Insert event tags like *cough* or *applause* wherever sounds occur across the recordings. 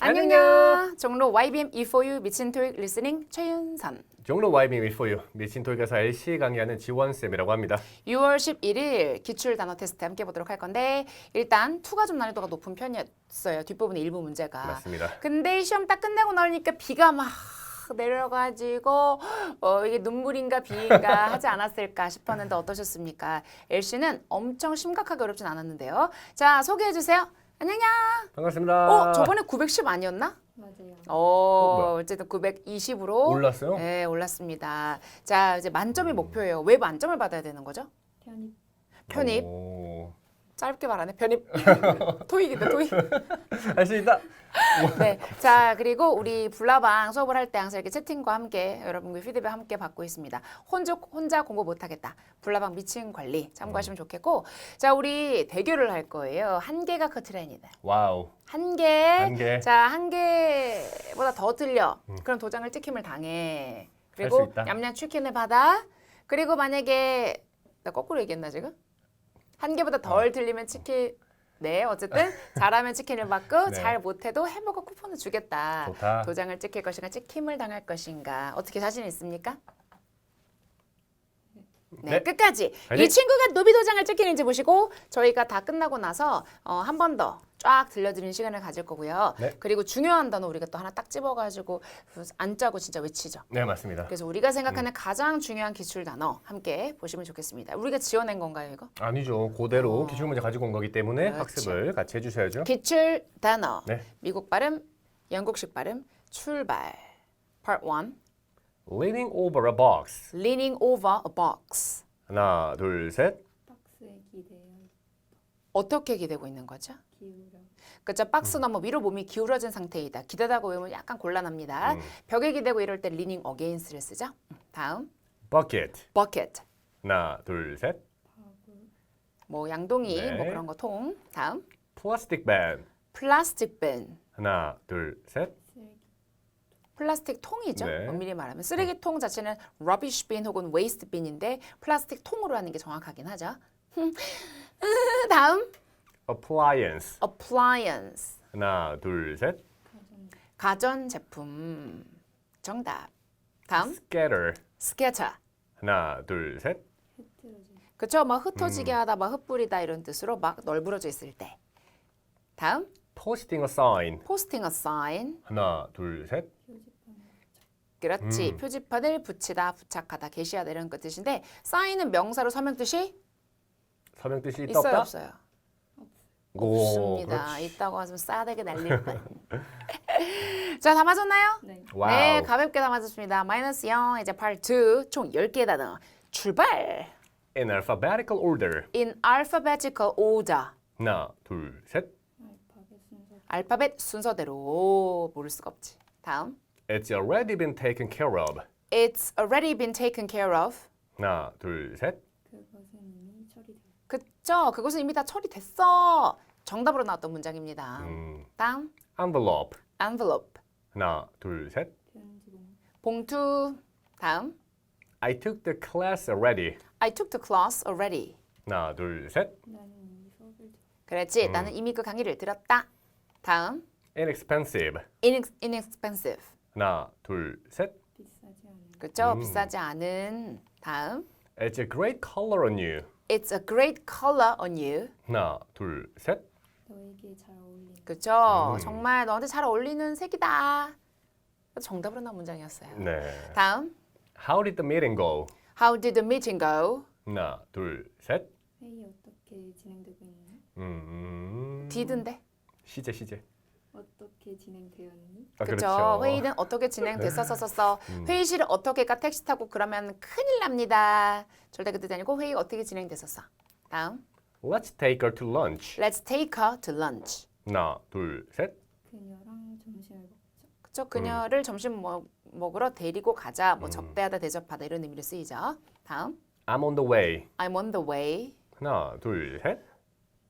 안녕요. 종로 YBM E4U 미친 토익 리스닝 최윤선. 종로 YB 밀포유 미친 토익에서 LC 강의하는 지원 쌤이라고 합니다. 6월 11일 기출 단어 테스트 함께 보도록 할 건데 일단 투가 좀 난이도가 높은 편이었어요. 뒷부분의 일부 문제가. 맞습니다. 근데 시험 딱 끝내고 나니까 비가 막 내려가지고 어, 이게 눈물인가 비인가 *laughs* 하지 않았을까 싶었는데 어떠셨습니까? LC는 엄청 심각하게 어렵진 않았는데요. 자 소개해 주세요. 안녕요. 반갑습니다. 어 저번에 910 아니었나? 맞아요. 어, 뭐야? 어쨌든 920으로 올랐어요? 네, 올랐습니다. 자, 이제 만점이 목표예요. 왜 만점을 받아야 되는 거죠? 편입 편입. 오. 짧게 말하네. 편입. *laughs* 토익이다, 토익. *laughs* 할 수 있다. *laughs* 네. 자, 그리고 우리 불나방 수업을 할 때 항상 이렇게 채팅과 함께 여러분과 피드백 함께 받고 있습니다. 혼자, 혼자 공부 못하겠다. 불나방 미친 관리 참고하시면 좋겠고. 자, 우리 대결을 할 거예요. 한 개가 커트라인이다. 와우. 한 개. 한 개. 자, 한 개보다 더 틀려. 그럼 도장을 찍힘을 당해. 그리고 수 있다. 얌얌 치킨을 받아. 그리고 만약에 나 거꾸로 얘기했나 지금? 한 개보다 덜 틀리면 치킨 네, 어쨌든 *laughs* 잘하면 치킨을 받고 네. 잘 못해도 햄버거 쿠폰을 주겠다. 좋다. 도장을 찍힐 것인가, 찍힘을 당할 것인가. 어떻게 자신 있습니까? 네, 네. 끝까지 이 화이팅! 친구가 노비 도장을 찍히는지 보시고 저희가 다 끝나고 나서 어, 한 번 더 쫙 들려드리는 시간을 가질 거고요. 네. 그리고 중요한 단어 우리가 또 하나 딱 집어가지고 안 짜고 진짜 외치죠. 네 맞습니다. 그래서 우리가 생각하는 가장 중요한 기출 단어 함께 보시면 좋겠습니다. 우리가 지어낸 건가요, 이거? 아니죠. 그대로 어. 기출 문제 가지고 온 거기 때문에 그렇죠. 학습을 같이 해주셔야죠. 기출 단어. 네. 미국 발음, 영국식 발음, 출발. Part 1. Leaning over a box. Leaning over a box. 하나, 둘, 셋. 박스에 기대어 어떻게 기대고 있는 거죠? 기울여 그죠? 박스 너머 위로 몸이 기울어진 상태이다. 기대다고 외우면 약간 곤란합니다. 음. 벽에 기대고 이럴 때 leaning against를 쓰죠. 음, 다음. Bucket. bucket. 하나, 둘, 셋. 바구 뭐 양동이 네. 뭐 그런 거 통. 다음. Plastic bin. 플라스틱 bin. 하나, 둘, 셋. 쓰레기 플라스틱 통이죠. 네. 엄밀히 말하면 쓰레기통 자체는 rubbish bin 혹은 waste bin인데 플라스틱 통으로 하는 게 정확하긴 하죠. *laughs* 다음 Appliance. appliance 하나, 둘, 셋. 가전 제품 정답. 다음 Scatter. scatter 하나, 둘, 셋. 그쵸? 막 흩어지게 음. 하다, 막 흩뿌리다 이런 뜻으로 막 널브러져 있을 때. 다음 Posting a sign. posting a sign 하나, 둘, 셋. 그렇지 음. 표지판을 붙이다, 부착하다, 게시하다 이런 것 뜻인데 sign은 명사로 서명 뜻이 서명 뜻이 있다 있어요 없다? 없어요? 오, 없습니다. 그렇지. 있다고 하면 싸대게 날릴 뻔. *laughs* 자, 다 맞았나요? 네 와우. 네, 가볍게 다 맞았습니다. 마이너스 0, 이제 part 2, 총 10개 단어. 출발! In alphabetical order. In alphabetical order. 하나, 둘, 셋. 알파벳 순서 알파벳 순서대로. 오, 모를 수가 없지. 다음. It's already been taken care of. It's already been taken care of. 하나, 둘, 셋. 그것은 이미 처리되었 그쵸? 그것은 이미 다 처리됐어. 정답으로 나왔던 문장입니다. 음, 다음. envelope. envelope. 하나, 둘, 셋. 봉투. 다음. I took the class already. I took the class already. 하나, 둘, 셋. 나는 이미 수업을. 음. 나는 이미 그 강의를 들었다. 다음. inexpensive. inex- inexpensive. 하나, 둘, 셋. 비싸지 않은 그렇죠? 음. 비싸지 않은. 다음. It's a great color on you. It's a great color on you. 하나, 둘, 셋. 너에게 잘 어울리는 그렇죠? 음. 정말 너한테 잘 어울리는 색이다. 정답으로 나온 문장이었어요. 네. 다음. How did the meeting go? How did the meeting go? 하나, 둘, 셋. 회의 어떻게 진행되고 있니? 음, 음. didn't. 시제, 시제. 어떻게 진행되었니? 아, 그렇죠. 그렇죠. 회의는 어떻게 진행됐었었어. 음. 회의실을 어떻게 가 택시 타고 그러면 큰일 납니다. 절대 그뜻 아니고 회의 어떻게 진행됐었어. 다음. Let's take her to lunch. Let's take her to lunch. 하나, 둘, 셋. 그녀랑 점심을 먹자 그렇죠. 그녀를 점심 먹, 먹으러 데리고 가자. 음. 뭐 접대하다 대접하다 이런 의미로 쓰이죠. 다음. I'm on the way. I'm on the way. 하나, 둘, 셋.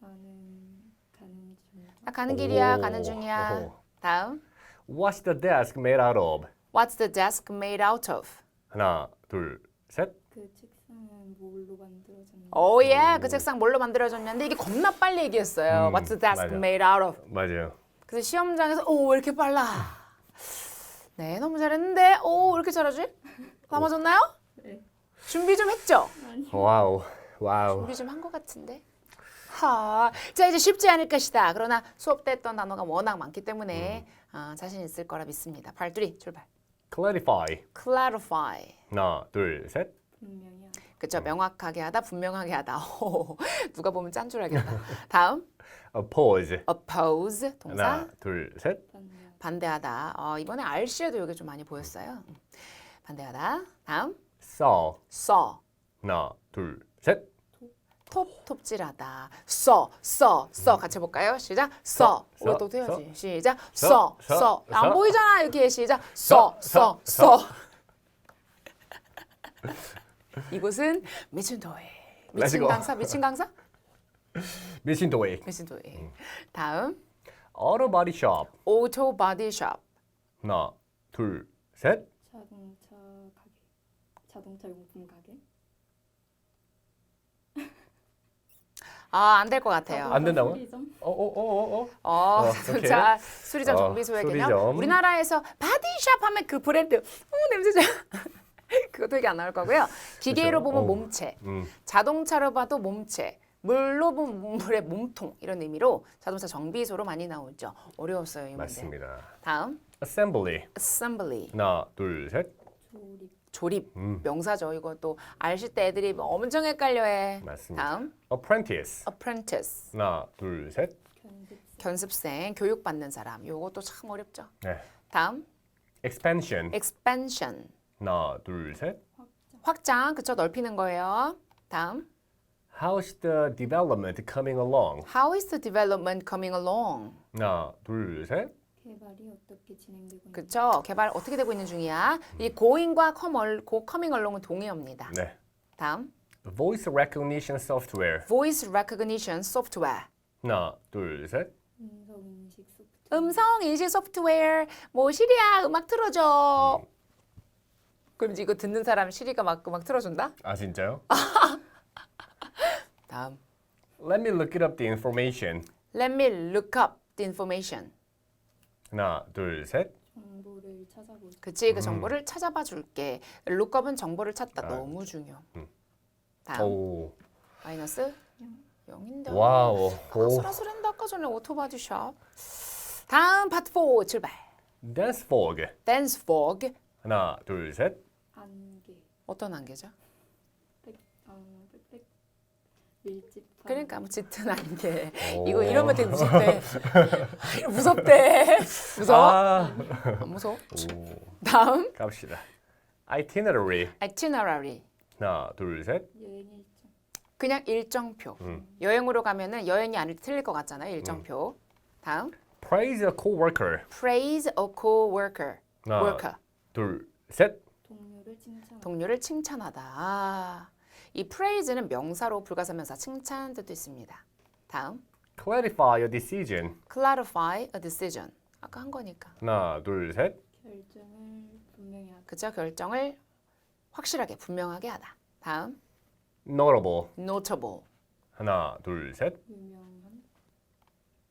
나는 가는 중 나 가는 길이야. 오. 가는 중이야. 어허. 다음. What's the desk made out of? What's the desk made out of? 하나, 둘, 셋. 그 책 상은 뭘로 만들어졌니? 오 예. 그 책상 뭘로 만들어졌냐는데 이게 겁나 빨리 얘기했어요. 음, What's the desk 맞아. made out of? 맞아요. 그래서 시험장에서 오 왜 이렇게 빨라? 네 너무 잘했는데 오 왜 이렇게 잘하지? 다 맞았나요? 네. 준비 좀 했죠? 아니 와우. 와우. 준비 좀 한 것 같은데. 하, 자 이제 쉽지 않을 것이다. 그러나 수업 때 했던 단어가 워낙 많기 때문에 아, 자신 있을 거라 믿습니다. 발두리 출발. clarify. clarify. 하나, 둘, 셋. 분명히 하 다. 그쵸 명확하게 하다 분명하게 하다. *laughs* 오, 누가 보면 짠 줄 알겠다. *laughs* 다음 oppose. oppose 동사 하나, 둘, 셋. 반대하다. 어, 이번에 RC에도 이게 좀 많이 보였어요. 음, 반대하다. 다음 saw. saw 하나, 둘, 셋. 톱 톱질하다. saw saw saw 같이 해볼까요? 시작 saw 우리 또 해야지. 시작 saw, saw saw, 안. 보이잖아 이렇게 시작 saw saw, saw *laughs* 이곳은 미친 도에 Let's 미친. 강사 미친 강사 미친 도웨이. 미친 도에 다음 auto body shop. 오토 바디숍 하나, 둘, 셋. 자동차 가게. 자동차 용품 가게. 아 안 될 것 같아요. 안 된다고요? 수리점. 어, 어, 어, 어, 어. 어, 어, *laughs* 자동차 수리점 어, 정비소의 개념. 수리점. 우리나라에서 바디샵 하면 그 브랜드, 어 냄새자. *laughs* 그것도 얘기 안 나올 거고요. 기계로 그죠? 보면 어우. 몸체, 음. 자동차로 봐도 몸체, 물로 보면 물의 몸통 이런 의미로 자동차 정비소로 많이 나오죠. 어려웠어요 이 문제. 맞습니다. 다음 assembly. assembly 하나, 둘, 셋. 조립. 조립 음. 명사죠. 이것도 알실 때 애들이 엄청 헷갈려해. 맞습니다. 다음 apprentice. apprentice 하나, 둘, 셋. 견습생. 견습생 교육받는 사람. 요것도 참 어렵죠. 네. 다음 expansion. expansion 하나, 둘, 셋. 확장. 확장 그쵸 넓히는 거예요. 다음 How's the development coming along? How is the development coming along? 하나, 둘, 셋. 개발이 어떻게 진행되고 있는지. 그쵸 개발 어떻게 되고 있는 중이야. 이 going과 come al- go coming along은 동의어입니다. 네. 다음 Voice recognition software. voice recognition software 하나, 둘, 셋. 음성 인식 소프트. 음성 인식 소프트웨어 뭐 시리야 음악 틀어줘. 그럼 이제 이거 듣는 사람 시리가 막 음악 틀어준다? 아 진짜요? *laughs* 다음 Let me look it up the information. Let me look up the information. 하나, 둘, 셋. 정보를 찾아볼 때 그치 그 정보를 찾아봐 줄게. lookup은 정보를 찾다 아, 너무 중요. 음. 다음 오. 마이너스 0인데 와우. 오. 아슬아슬한데 아까 전에 오토바디 샵. 다음 파트 4 출발. Dance fog. 댄스 포그 하나, 둘, 셋. 안개. 어떤 안개죠? 백. 어, 빽빽. 밀집. 그러니까 뭐 짙은 안개. 오. 이거 이러면 되게 무섭대. 이거 *laughs* 무섭대. 무서워? 아. 안 무서워? 오. 다음 갑시다. Itinerary. itinerary. 하나, 둘, 셋. 여행 일정. 그냥 일정표. 음. 여행으로 가면은 여행이 아닐 때 틀릴 것 같잖아요. 일정표. 다음 Praise a coworker. praise a co-worker. 하나, worker. 둘, 셋. 동료를 칭찬. 동료를 칭찬하다. 아, 이 praise는 명사로 불가사명사 칭찬 뜻도 있습니다. 다음 Clarify a decision. clarify a decision. 아까 한 거니까. 하나, 둘, 셋. 결정을 분명히 하다. 그죠? 결정을 확실하게 분명하게 하다. 다음 Notable. notable. 하나, 둘, 셋. 유명한.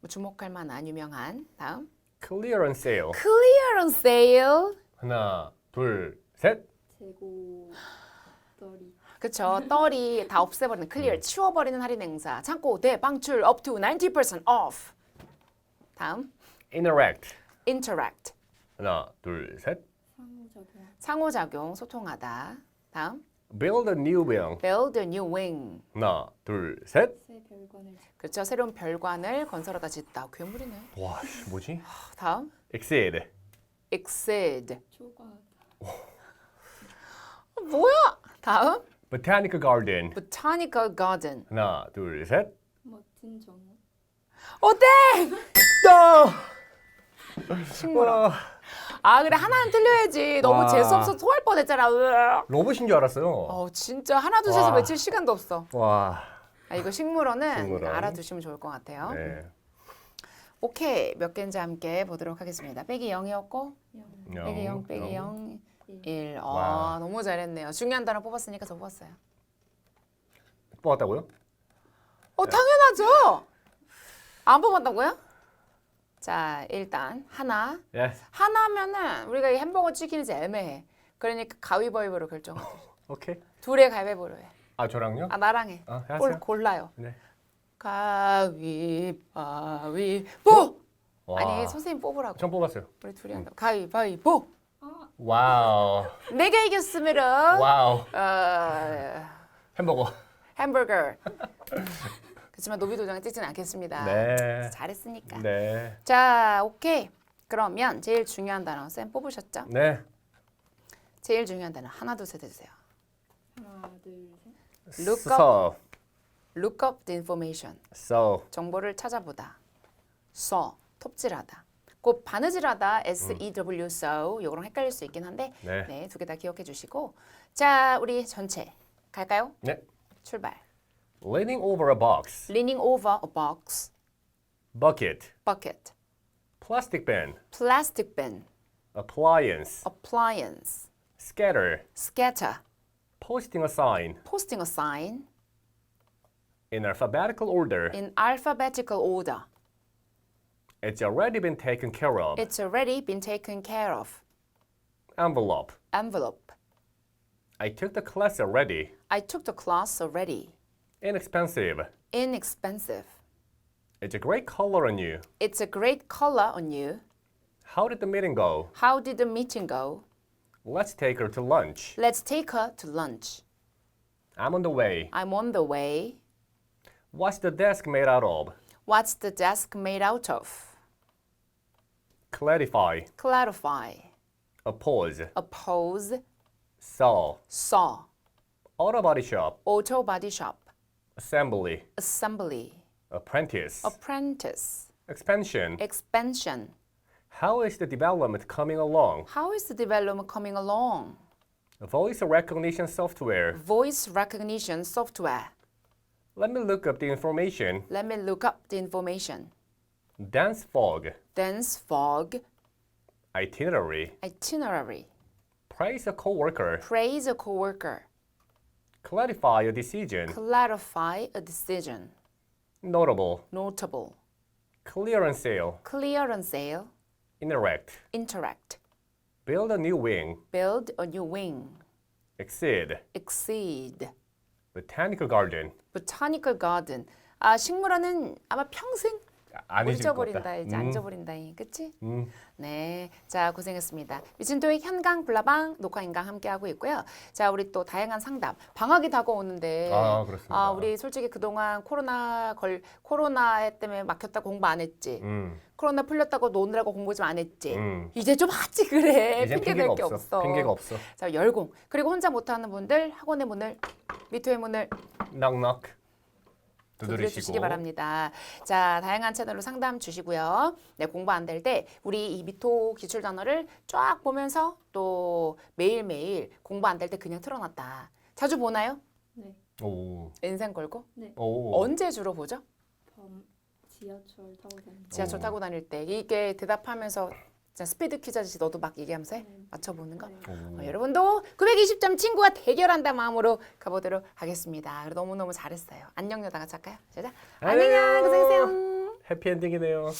뭐 주목할 만한 유명한. 다음 Clear on sale. clear on sale. 하나, 둘, 셋. 재고. 떨이. 그쵸. 떨이 다 없애버리는 clear, 치워버리는 할인 행사. 창고 대방출 up to 90% off. 다음 Interact. interact. 하나, 둘, 셋. 상호작용. 상호작용, 소통하다. 다음 Build a new wing. build a new wing. 하나, 둘, 셋. 새 별관을 그렇죠. 새로운 별관을 건설하다 짓다. 괴물이네. 와, 씨, 뭐지? 다음 Exceed. Exceed. 초과하다. 어, 뭐야? 다음 Botanical garden. botanical garden. 하나, 둘, 셋. 멋진 정원. 어때? 또. 식물원. 와, 아 그래 하나는 틀려야지. 너무 와. 재수 없어 토할 뻔했잖아. 으악. 로봇인 줄 알았어요. 어 진짜 하나 둘 셋을 와. 외칠 시간도 없어. 와. 아 이거 식물원은 식물원. 알아두시면 좋을 것 같아요. 네. 오케이 몇 개인지 함께 보도록 하겠습니다. 빼기 0이었고 영. 빼기 0 영, 빼기 영. 0 1. 아 와. 너무 잘했네요. 중요한 단어 뽑았으니까 저 뽑았어요. 뽑았다고요? 어 당연하죠. 안 뽑았다고요? 자, 일단 하나. Yes. 하나면은 우리가 이 햄버거 치킨이 애매해. 그러니까 가위바위보로 결정하자. *laughs* 오케이. 둘의 가위바위보로 해. 아 저랑요? 아, 나랑 해. 아, 골. 골라요. 네. 가위바위보. 와. 아니, 선생님 뽑으라고. 처음 뽑았어요. 우리 둘이 한다. 가위바위보. 아, 와우. 내가 이겼으면은 와우. 어, 햄버거. 햄버거. 그렇지만 노비 도장에 찍진 않겠습니다. 네. 잘했으니까. 네. 자, 오케이. 그러면 제일 중요한 단어 쌤 뽑으셨죠? 네. 제일 중요한 단어 하나 둘셋 해주세요. 하나, 둘, 셋. Look So. Look up the information. So. 정보를 찾아보다. saw 톱질하다. 곧 바느질하다 S E W so 요거랑 헷갈릴 수 있긴 한데 네. 네, 두 개 다 기억해 주시고 자, 우리 전체 갈까요? 네. 출발. Leaning over a box. Leaning over a box, Bucket. bucket, Plastic bin. plastic bin, Appliance. appliance, Scatter. scatter, Posting a sign. posting a sign In alphabetical order. in alphabetical order. It's already been taken care of. It's already been taken care of. Envelope. Envelope. I took the class already. I took the class already. Inexpensive. Inexpensive. It's a great color on you. It's a great color on you. How did the meeting go? How did the meeting go? Let's take her to lunch. Let's take her to lunch. I'm on the way. I'm on the way. What's the desk made out of? What's the desk made out of? Clarify. Clarify. Oppose. Oppose. Saw. Saw. Auto body shop. Auto body shop. Assembly. Assembly. Apprentice. Apprentice. Expansion. Expansion. How is the development coming along? How is the development coming along? Voice recognition software. Voice recognition software. Let me look up the information. Let me look up the information. Dance fog. Dense fog. Itinerary. Itinerary. Praise a coworker. Praise a coworker. Clarify a decision. Clarify a decision. Notable. Notable. Clearance sale. Clear on sale. Interact. Interact. Build a new wing. Build a new wing. Exceed. Exceed. Botanical garden. Botanical garden. 아 식물원은 아마 평생 안못 잊을 것 잊어버린다 같다. 이제 음. 안 잊어버린다 그치? 음. 네, 자 고생했습니다. 미친토익 현강 블라방 녹화 인강 함께 하고 있고요. 자 우리 또 다양한 상담 방학이 다가오는데 아, 그렇습니다. 아, 우리 솔직히 그동안 코로나 걸 코로나 때문에 막혔다고 공부 안 했지. 음. 코로나 풀렸다고 노느라고 공부 좀 안 했지. 음. 이제 좀 하지 그래. 이젠 핑계 댈 게 없어. 없어. 핑계가 없어. 자 열공 그리고 혼자 못하는 분들 학원의 문을 미투의 문을 낙낙. 두드려. 주시기 바랍니다. 자, 다양한 채널로 상담 주시고요. 네, 공부 안 될 때 우리 이 미토 기출 단어를 쫙 보면서 또 매일매일 공부 안 될 때 그냥 틀어놨다. 자주 보나요? 네. 오. 인생 걸고? 오. 언제 주로 보죠? 밤 지하철 타고 다니는 지하철 오. 타고 다닐 때 이게 대답하면서 진짜 스피드 퀴즈 아저씨 너도 막 얘기하면서 해? 네. 맞춰보는 거? 네. 오. 어, 여러분도 920점 친구와 대결한다 마음으로 가보도록 하겠습니다. 그리고 너무너무 잘했어요. 안녕 여다가 할까요? 자, 자, 안녕 안녕. 고생했어요. 해피엔딩이네요.